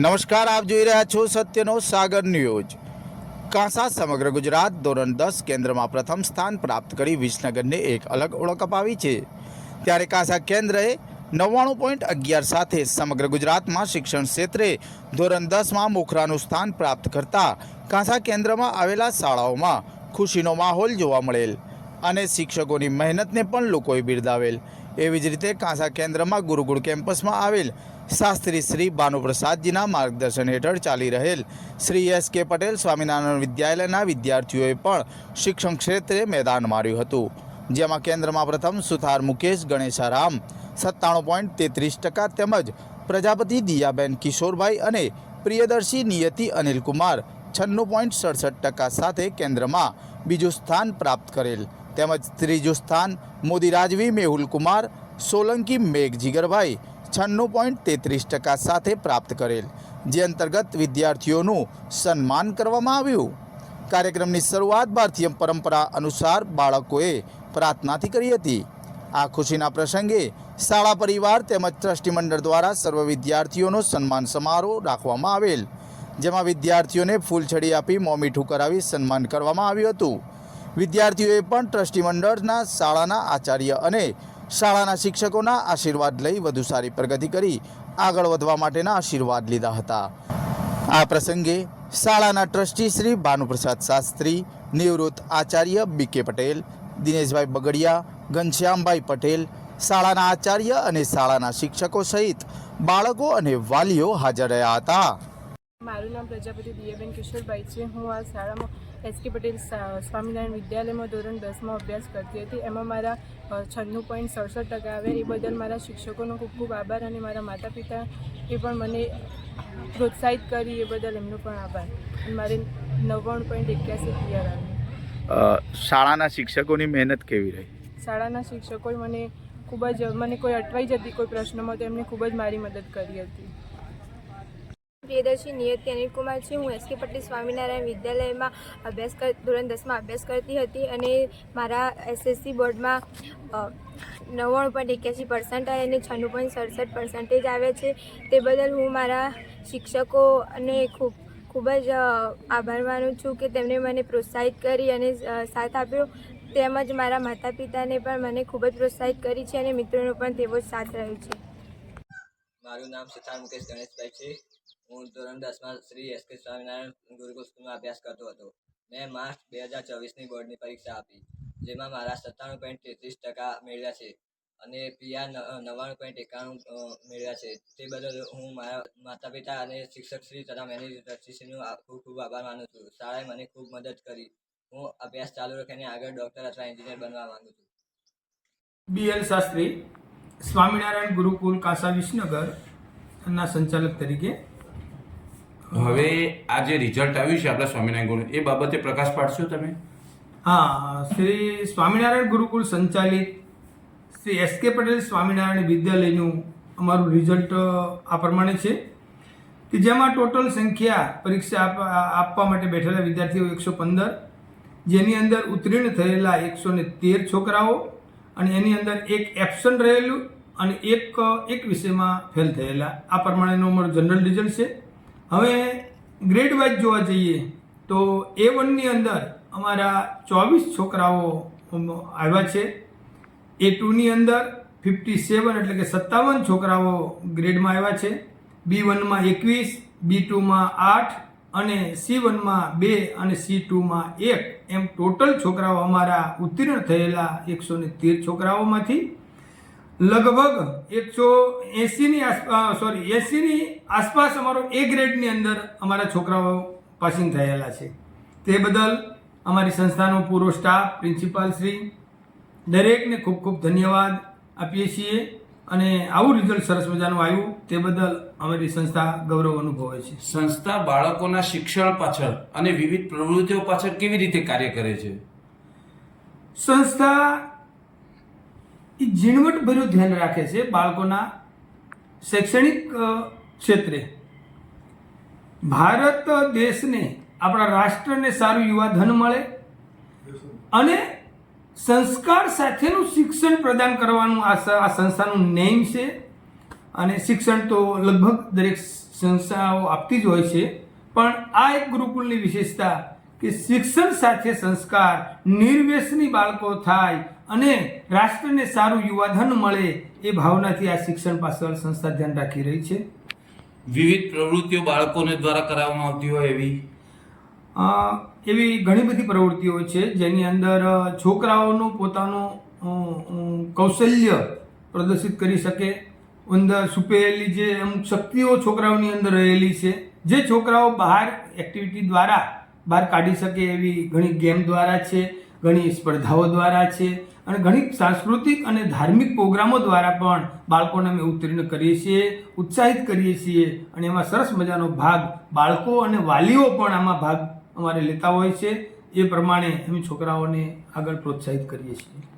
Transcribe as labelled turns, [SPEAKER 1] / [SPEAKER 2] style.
[SPEAKER 1] નમસ્કાર, આપ જોઈ રહ્યા છો સત્યનો સાગર ન્યૂઝ. કાંસા સમગ્ર ગુજરાત ધોરણ દસ કેન્દ્રમાં પ્રથમ સ્થાન પ્રાપ્ત કરી વિસનગરને એક અલગ ઓળખ અપાવી છે. ત્યારે કાંસા કેન્દ્રએ નવ્વાણું પોઈન્ટ અગિયાર સાથે સમગ્ર ગુજરાતમાં શિક્ષણ ક્ષેત્રે ધોરણ દસમાં મોખરાનું સ્થાન પ્રાપ્ત કરતા કાંસા કેન્દ્રમાં આવેલા શાળાઓમાં ખુશીનો માહોલ જોવા મળેલ અને શિક્ષકોની મહેનતને પણ લોકોએ બિરદાવેલ. એવી જ રીતે કાંસા કેન્દ્રમાં ગુરુકુળ કેમ્પસમાં આવેલ શાસ્ત્રી શ્રી ભાનુપ્રસાદજીના માર્ગદર્શન હેઠળ ચાલી રહેલ શ્રી એસ કે પટેલ સ્વામિનારાયણ વિદ્યાલયના વિદ્યાર્થીઓએ પણ શિક્ષણ ક્ષેત્રે મેદાન માર્યું હતું. જેમાં કેન્દ્રમાં પ્રથમ સુથાર મુકેશ ગણેશારામ, સત્તાણું પોઈન્ટ તેત્રીસ ટકા તેમજ પ્રજાપતિ દિયાબેન કિશોરભાઈ અને પ્રિયદર્શી નિયતિ અનિલકુમાર, છન્નું પોઈન્ટ સડસઠ ટકા સાથે કેન્દ્રમાં બીજું સ્થાન પ્રાપ્ત કરેલ. તેમજ ત્રીજું સ્થાન મોદી રાજવી મેહુલ કુમાર, સોલંકી મેઘ જીગરભાઈ છન્નું પોઈન્ટ તેત્રીસ ટકા સાથે પ્રાપ્ત કરેલ, જે અંતર્ગત વિદ્યાર્થીઓનું સન્માન કરવામાં આવ્યું. કાર્યક્રમની શરૂઆત ભારતીય પરંપરા અનુસાર બાળકોએ પ્રાર્થનાથી કરી હતી. આ ખુશીના પ્રસંગે શાળા પરિવાર તેમજ ટ્રસ્ટી મંડળ દ્વારા સર્વ વિદ્યાર્થીઓનો સન્માન સમારોહ રાખવામાં આવેલ, જેમાં વિદ્યાર્થીઓને ફૂલછડી આપી મોમીઠું કરાવી સન્માન કરવામાં આવ્યું હતું. વિદ્યાર્થીઓએ પણ ટ્રસ્ટી મંડળના શાળાના આચાર્ય અને શાળાના શિક્ષકોના આશીર્વાદ લઈ વધુ સારી પ્રગતિ કરી, આગળ વધવા માટેના આશીર્વાદ લીધા હતા. આ પ્રસંગે શાળાના ટ્રસ્ટી શ્રી ભાનુપ્રસાદ શાસ્ત્રી, નિવૃત્ત આચાર્ય બી કે પટેલ, દિનેશભાઈ બગડિયા, ઘનશ્યામભાઈ પટેલ, શાળાના આચાર્ય અને શાળાના શિક્ષકો સહિત બાળકો અને વાલીઓ હાજર રહ્યા હતા.
[SPEAKER 2] મારું નામ પ્રજાપતિ દિયાબેન કિશોરભાઈ છે. હું આ શાળામાં એસ કે પટેલ સ્વામિનારાયણ વિદ્યાલયમાં ધોરણ દસમાં અભ્યાસ કરતી હતી. એમાં મારા છન્નું પોઈન્ટ સડસઠ ટકા આવ્યા. એ બદલ મારા શિક્ષકોનો ખૂબ ખૂબ આભાર અને મારા માતા પિતા એ પણ મને પ્રોત્સાહિત કરી. એ બદલ એમનો પણ આભાર. અને મારે નવ્વાણું પોઈન્ટ એક્યાસી ક્લિયર આવ્યું.
[SPEAKER 1] શાળાના શિક્ષકોની મહેનત કેવી રહી?
[SPEAKER 2] શાળાના શિક્ષકોએ મને ખૂબ જ મને કોઈ અટવાઈ જતી કોઈ પ્રશ્નમાં તો એમને ખૂબ જ મારી મદદ કરી હતી.
[SPEAKER 3] પ્રિયદર્શી નિયતિ અનિલ કુમાર છે. હું એસકે પટેલ સ્વામિનારાયણ વિદ્યાલયમાં અભ્યાસ કર, ધોરણ દસમાં અભ્યાસ કરતી હતી અને મારા એસએસસી બોર્ડમાં નવ્વાણું પોઈન્ટ એક્યાસી પર્સન્ટાઇલ અને છન્નું પોઈન્ટ સડસઠ પર્સન્ટેજ આવે છે. તે બદલ હું મારા શિક્ષકો અને ખૂબ ખૂબ જ આભાર માનું છું કે તેમણે મને પ્રોત્સાહિત કરી અને સાથ આપ્યો. તેમજ મારા માતા પિતાને પણ મને ખૂબ જ પ્રોત્સાહિત કરી છે અને મિત્રોનો પણ તેવો જ સાથ રહ્યો છે.
[SPEAKER 4] મારું નામ સિદ્ધાર્થ મુકેશ ગણેશભાઈ છે. હું ધોરણ દસમાં શ્રી એસ કે સ્વામિનારાયણ ગુરુકુલ સ્કૂલમાં અભ્યાસ કરતો હતો. મેં માર્ચ બે હજાર ચોવીસની બોર્ડની પરીક્ષા આપી, જેમાં મારા સત્તાણું પોઈન્ટ તેત્રીસ ટકા મેળવ્યા છે અને પીઆર નવ્વાણું પોઈન્ટ એકાણું મેળવ્યા છે. તે બદલ હું મારા માતા પિતા અને શિક્ષકશ્રી તથા મેનેજર ટ્રસ્ટીશ્રીનો ખૂબ ખૂબ આભાર માનું છું. શાળાએ મને ખૂબ મદદ કરી. હું અભ્યાસ ચાલુ રાખીને આગળ ડૉક્ટર અથવા એન્જિનિયર બનવા માંગુ છું.
[SPEAKER 5] બીએલ શાસ્ત્રી, સ્વામિનારાયણ ગુરુકુલ કાસા વિસનગર ના સંચાલક તરીકે
[SPEAKER 6] હવે આ જે રિઝલ્ટ આવ્યું છે આપણા સ્વામિનારાયણ ગુરુ એ બાબતે પ્રકાશ પાડશો તમે?
[SPEAKER 5] હા, શ્રી સ્વામિનારાયણ ગુરુકુલ સંચાલિત શ્રી એસ કે પટેલ સ્વામિનારાયણ વિદ્યાલયનું અમારું રિઝલ્ટ આ પ્રમાણે છે. કે જેમાં ટોટલ સંખ્યા પરીક્ષા આપવા આપવા માટે બેઠેલા વિદ્યાર્થીઓ એકસો પંદર, જેની અંદર ઉત્તીર્ણ થયેલા એકસો ને તેર છોકરાઓ અને એની અંદર એક એબસન્ટ રહેલું અને એક એક વિષયમાં ફેલ થયેલા. આ પ્રમાણેનું અમારું જનરલ રિઝલ્ટ છે. હવે ગ્રેડ વાઇઝ જોવા જઈએ તો એ વનની અંદર અમારા ચોવીસ છોકરાઓ આવ્યા છે. એ ટુની અંદર ફિફ્ટી સેવન એટલે કે સત્તાવન છોકરાઓ ગ્રેડમાં આવ્યા છે. બી વનમાં એકવીસ બી ટુમાં આઠ અને સી વનમાં બે અને સી ટુમાં એક. એમ ટોટલ છોકરાઓ અમારા ઉત્તીર્ણ થયેલા એકસો ને તેર છોકરાઓમાંથી લગભગ એકસો એંસીની આસપાસ સોરી એંસીની આસપાસ અમારો એ ગ્રેડની અંદર અમારા છોકરાઓ પાસિંગ થયેલા છે. તે બદલ અમારી સંસ્થાનો પૂરો સ્ટાફ પ્રિન્સિપાલ શ્રી દરેકને ખૂબ ખૂબ ધન્યવાદ આપીએ છીએ અને આવું રિઝલ્ટ સરસ મજાનું આવ્યું તે બદલ અમારી સંસ્થા ગૌરવ અનુભવે છે.
[SPEAKER 6] સંસ્થા બાળકોના શિક્ષણ પાછળ અને વિવિધ પ્રવૃત્તિઓ પાછળ કેવી રીતે કાર્ય કરે છે?
[SPEAKER 5] સંસ્થા એ ઝીણવટભર્યું ધ્યાન રાખે છે બાળકોના શૈક્ષણિક ક્ષેત્રે. ભારત દેશને આપણા રાષ્ટ્રને સારું યુવા ધન મળે અને સંસ્કાર સાથેનું શિક્ષણ પ્રદાન કરવાનું આ સંસ્થાનું નેમ છે અને શિક્ષણ તો લગભગ દરેક સંસ્થાઓ આપતી જ હોય છે. પણ આ એક ગુરુકુળની વિશેષતા કે શિક્ષણ સાથે સંસ્કાર નિર્વેશની બાળકો થાય અને રાષ્ટ્રને સારું યુવાધન મળે એ ભાવનાથી આ શિક્ષણ પાછળ સંસ્થા ધ્યાન રાખી રહી છે.
[SPEAKER 6] વિવિધ પ્રવૃત્તિઓ બાળકોને દ્વારા કરાવવામાં આવતી હોય એવી?
[SPEAKER 5] એવી ઘણી બધી પ્રવૃત્તિઓ છે જેની અંદર છોકરાઓનું પોતાનું કૌશલ્ય પ્રદર્શિત કરી શકે. અંદર છુપેલી જે અમુક શક્તિઓ છોકરાઓની અંદર રહેલી છે જે છોકરાઓ બહાર એક્ટિવિટી દ્વારા બહાર કાઢી શકે એવી ઘણી ગેમ દ્વારા છે ઘણી સ્પર્ધાઓ દ્વારા છે અને ઘણી સાંસ્કૃતિક અને ધાર્મિક પ્રોગ્રામો દ્વારા પણ બાળકોને અમે ઉત્તીર્ણ કરીએ છીએ, ઉત્સાહિત કરીએ છીએ અને એમાં સરસ મજાનો ભાગ બાળકો અને વાલીઓ પણ આમાં ભાગ અમારે લેતા હોય છે. એ પ્રમાણે અમે છોકરાઓને આગળ પ્રોત્સાહિત કરીએ છીએ.